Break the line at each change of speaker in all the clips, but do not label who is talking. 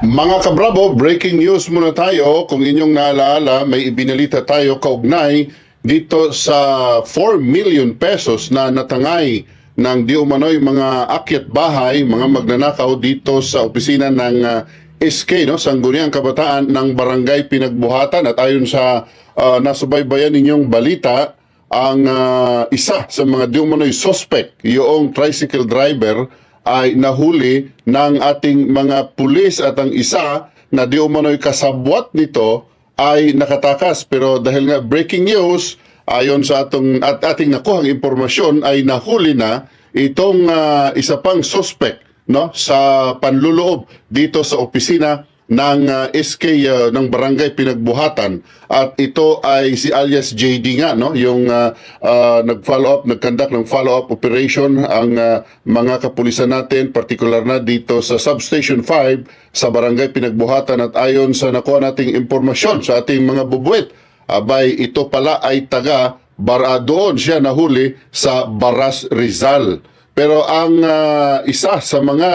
Mga kabrabo, breaking news muna tayo. Kung inyong naalala, may ibinalita tayo kaugnay dito sa 4 million pesos na natangay ng di umano'y mga akyat bahay, mga magnanakaw dito sa opisina ng ah, SK, no? Sangguniang Kabataan ng Barangay Pinagbuhatan. At ayon sa ah, nasubaybayan ninyong balita, ang ah, isa sa mga di umano'y suspect, yung tricycle driver, ay nahuli ng ating mga pulis at ang isa na di umano'y kasabwat nito ay nakatakas. Pero dahil nga breaking news, ayon sa atong at ating nakuhang impormasyon ay nahuli na itong ah, isa pang suspect no sa panluloob dito sa opisina ng ah, SK ah, ng Barangay Pinagbuhatan. At ito ay si alias JD nga no? Yung ah, ah, nag-follow up nag-conduct ng follow up operation ang ah, mga kapulisan natin particular na dito sa substation 5 sa Barangay Pinagbuhatan. At ayon sa nakuha nating impormasyon sa ating mga bubuit abay ito pala ay taga bara doon. Siya nahuli sa Baras Rizal. Pero ang ah, isa sa mga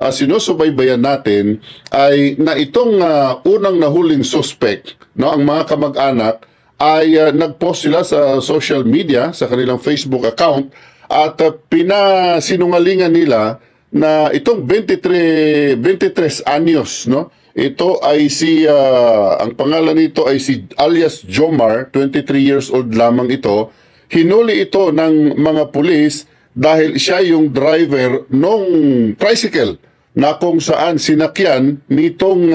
uh, sinusubaybayan natin ay na itong ah, unang nahuling suspect, no, ang mga kamag-anak ay ah, nag-post sila sa social media, sa kanilang Facebook account at uh, pinasinungalingan nila na itong 23 23 anyos, no? Ito ay si ah, ang pangalan nito ay si alias Jomar, 23 years old lamang ito. Hinuli ito ng mga pulis dahil siya yung driver nung tricycle na kung saan sinakyan nitong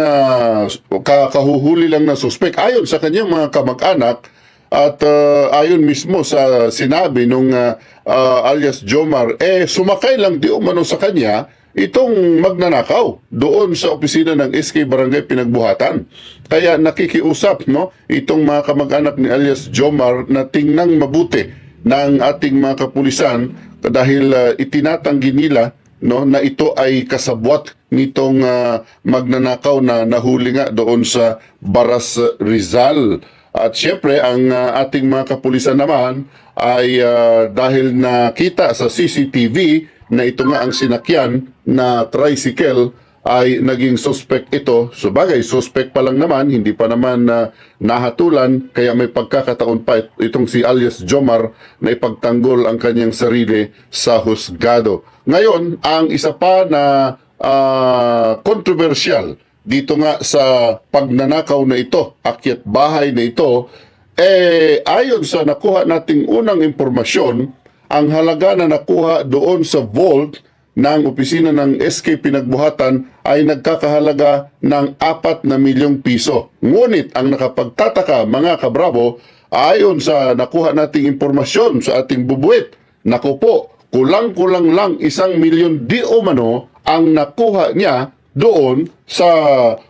ka- kahuhuli lang na suspect. Ayon sa kanyang mga kamag-anak at ah, ayon mismo sa sinabi nung ah, ah, alias Jomar, eh sumakay lang di umano sa kanya itong magnanakaw doon sa opisina ng SK Barangay Pinagbuhatan. Kaya nakikiusap no itong mga kamag-anak ni alias Jomar na tingnan mabuti ng ating mga kapulisan dahil ah, itinatanggi nila no na ito ay kasabwat nitong ah, magnanakaw na nahuli nga doon sa Baras Rizal. At syempre ang ah, ating mga kapulisan naman ay ah, dahil nakita sa CCTV na ito nga ang sinakyan na tricycle ay naging suspect ito. So bagay, suspect pa lang naman, hindi pa naman na nahatulan, kaya may pagkakataon pa it- itong si alias Jomar na ipagtanggol ang kanyang sarili sa husgado. Ngayon, ang isa pa na ah, controversial dito nga sa pagnanakaw na ito, akyat bahay na ito, eh ayon sa nakuha nating unang impormasyon, ang halaga na nakuha doon sa vault ng opisina ng SK Pinagbuhatan ay nagkakahalaga ng 4 na milyong piso. Ngunit ang nakapagtataka mga kabravo, ayon sa nakuha nating impormasyon sa ating bubuit, naku po, kulang-kulang lang isang milyon di umano ang nakuha niya doon sa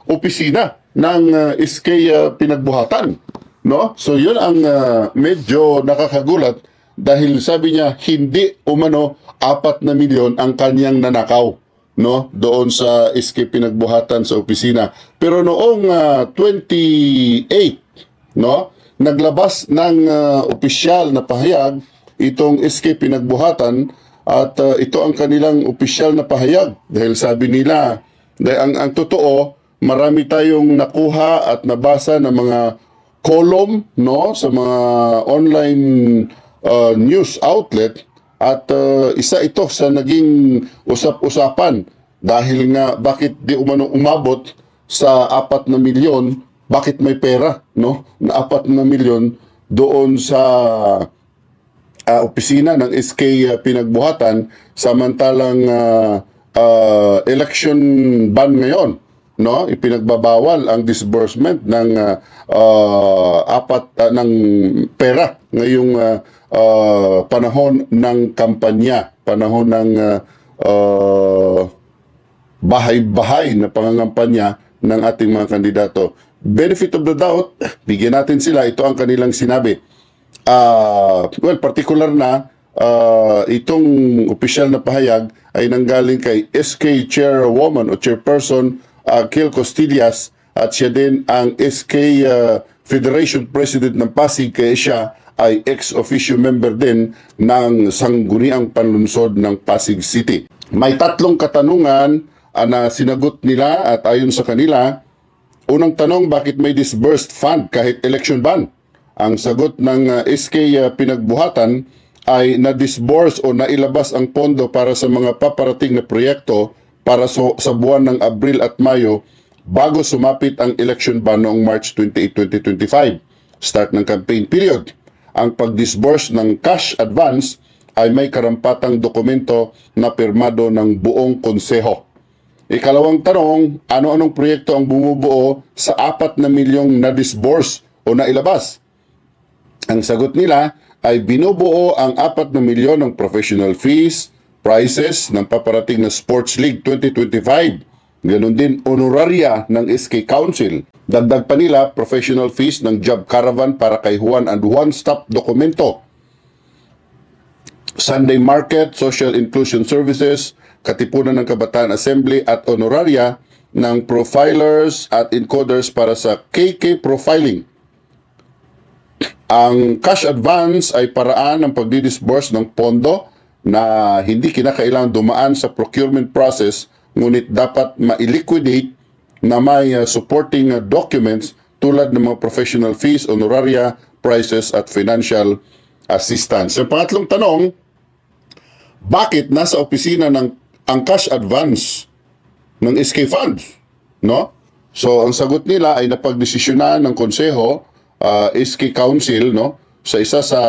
opisina ng uh, SK uh, Pinagbuhatan. No? So yun ang uh, medyo nakakagulat dahil sabi niya hindi umano apat na milyon ang kanyang nanakaw no? Doon sa SK Pinagbuhatan sa opisina. Pero noong ah, 28 no? Naglabas ng ah, opisyal na pahayag itong SK Pinagbuhatan at ah, ito ang kanilang opisyal na pahayag. Dahil sabi nila dahil ang ang totoo marami tayong nakuha at nabasa ng mga column no? Sa mga online uh, news outlet at uh, isa ito sa naging usap-usapan dahil nga bakit di umano umabot sa apat na milyon bakit may pera no? Na apat na milyon doon sa ah, opisina ng SK ah, Pinagbuhatan samantalang ah, ah, election ban ngayon no ipinagbabawal ang disbursement ng ah, ah, apat ah, ng pera ngayong ah, ah, panahon ng kampanya panahon ng ah, ah, bahay-bahay na pangangampanya ng ating mga kandidato. Benefit of the doubt, bigyan natin sila. Ito ang kanilang sinabi. Ah, well, particular na ah, itong opisyal na pahayag ay nanggaling kay SK Chairwoman o Chairperson ah, Kil Costillas at siya din ang SK ah, Federation President ng Pasig kaya siya ay ex-officio member din ng Sangguniang Panlunsod ng Pasig City. May tatlong katanungan ah, na sinagot nila at ayon sa kanila, unang tanong bakit may disbursed fund kahit election ban? Ang sagot ng ah, SK ah, Pinagbuhatan ay na-disburse o nailabas ang pondo para sa mga paparating na proyekto para so, sa buwan ng Abril at Mayo bago sumapit ang election ban noong March 28, 2025, start ng campaign period. Ang pag-disburse ng cash advance ay may karampatang dokumento na pirmado ng buong konseho. Ikalawang tanong, ano-anong proyekto ang bumubuo sa apat na milyong na-disburse o nailabas? Ang sagot nila ay binubuo ang 4 na milyon ng professional fees, prices ng paparating na Sports League 2025. Ganon din honoraria ng SK Council. Dagdag pa nila professional fees ng Job Caravan para kay Juan and one-stop dokumento. Sunday Market, Social Inclusion Services, Katipunan ng Kabataan Assembly at honoraria ng profilers at encoders para sa KK Profiling. Ang cash advance ay paraan ng pagdidisburse ng pondo na hindi kinakailangan dumaan sa procurement process ngunit dapat ma-liquidate na may uh, supporting uh, documents tulad ng mga professional fees, honoraria, prices at financial assistance. Ang pangatlong tanong, bakit nasa opisina ng ang cash advance ng SK Funds? No? So, ang sagot nila ay napagdesisyonan ng konseho, uh, SK Council, no? Sa isa sa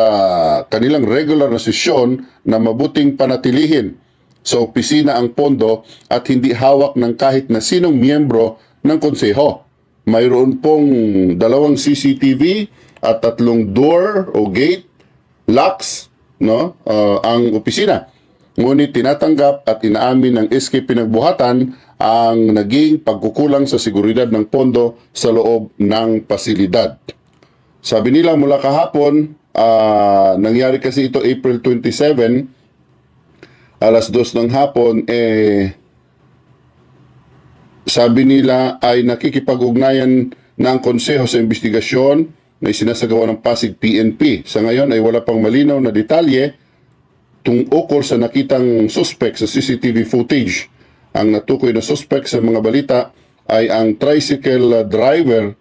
kanilang regular na sesyon na mabuting panatilihin sa opisina ang pondo at hindi hawak ng kahit na sinong miyembro ng konseho. Mayroon pong dalawang CCTV at tatlong door o gate locks no uh, ang opisina. Ngunit tinatanggap at inaamin ng SK Pinagbuhatan ang naging pagkukulang sa seguridad ng pondo sa loob ng pasilidad. Sabi nila mula kahapon, ah, nangyari kasi ito April 27, alas 2 ng hapon, eh, sabi nila ay nakikipag-ugnayan ng konseho sa investigasyon na isinasagawa ng Pasig PNP. Sa ngayon ay wala pang malinaw na detalye tungkol sa nakitang suspect sa CCTV footage. Ang natukoy na suspect sa mga balita ay ang tricycle uh, driver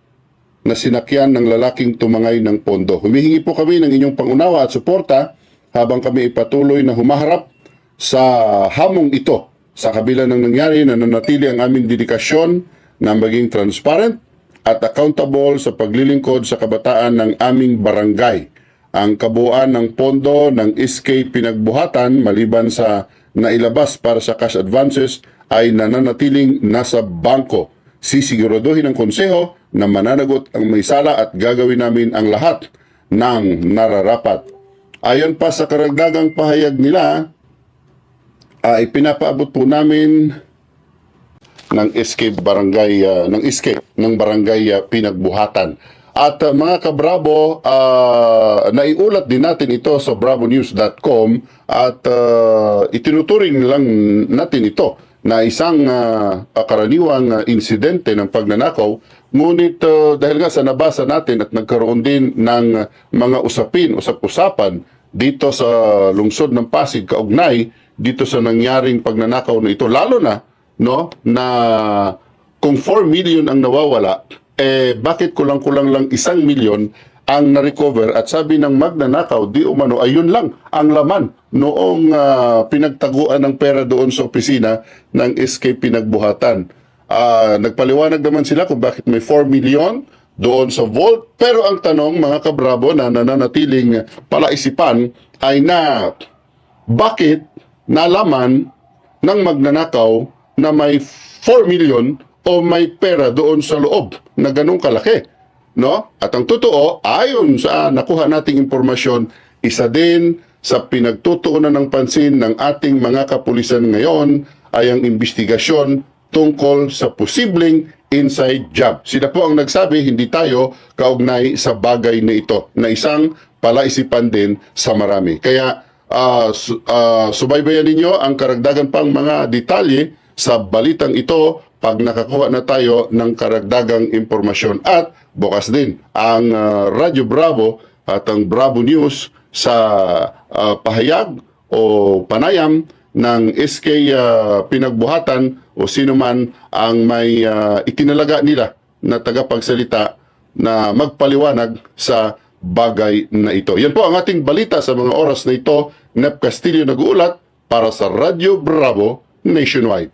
na sinakyan ng lalaking tumangay ng pondo. Humihingi po kami ng inyong pangunawa at suporta habang kami ipatuloy na humaharap sa hamong ito. Sa kabila ng nangyari, nananatili ang aming dedikasyon na maging transparent at accountable sa paglilingkod sa kabataan ng aming barangay. Ang kabuuan ng pondo ng SK Pinagbuhatan maliban sa nailabas para sa cash advances ay nananatiling nasa bangko. Sisiguraduhin ng konseho na mananagot ang may sala at gagawin namin ang lahat ng nararapat. Ayon pa sa karagdagang pahayag nila, ay pinapaabot po namin ng escape barangay ah, ng escape ng barangay ah, pinagbuhatan. At ah, mga kabravo, ah, naiulat din natin ito sa bravonews.com at ah, itinuturing lang natin ito na isang ah, karaniwang ah, insidente ng pagnanakaw. Ngunit ah, dahil nga sa nabasa natin at nagkaroon din ng mga usapin, usap-usapan dito sa lungsod ng Pasig kaugnay dito sa nangyaring pagnanakaw na ito lalo na no na kung 4 million ang nawawala eh bakit kulang-kulang lang isang milyon ang na-recover at sabi ng magnanakaw di umano ayun lang ang laman noong ah, pinagtaguan ng pera doon sa opisina ng SK Pinagbuhatan. Ah, nagpaliwanag naman sila kung bakit may 4 million doon sa vault pero ang tanong mga kabrabo na nananatiling palaisipan ay na bakit nalaman ng magnanakaw na may 4 million o may pera doon sa loob na ganong kalaki. No? At ang totoo, ayon sa nakuha nating impormasyon, isa din sa pinagtutuunan ng pansin ng ating mga kapulisan ngayon ay ang investigasyon tungkol sa posibleng inside job. Sila po ang nagsabi, hindi tayo kaugnay sa bagay na ito, na isang palaisipan din sa marami. Kaya su- ah, subaybayan ninyo ang karagdagan pang mga detalye sa balitang ito pag nakakuha na tayo ng karagdagang impormasyon. At bukas din ang ah, Radyo Bravo at ang Bravo News sa ah, pahayag o panayam ng SK ah, pinagbuhatan o sino man ang may ah, itinalaga nila na tagapagsalita na magpaliwanag sa bagay na ito. Yan po ang ating balita sa mga oras na ito. Nep Castillo nag-uulat para sa Radyo Bravo Nationwide.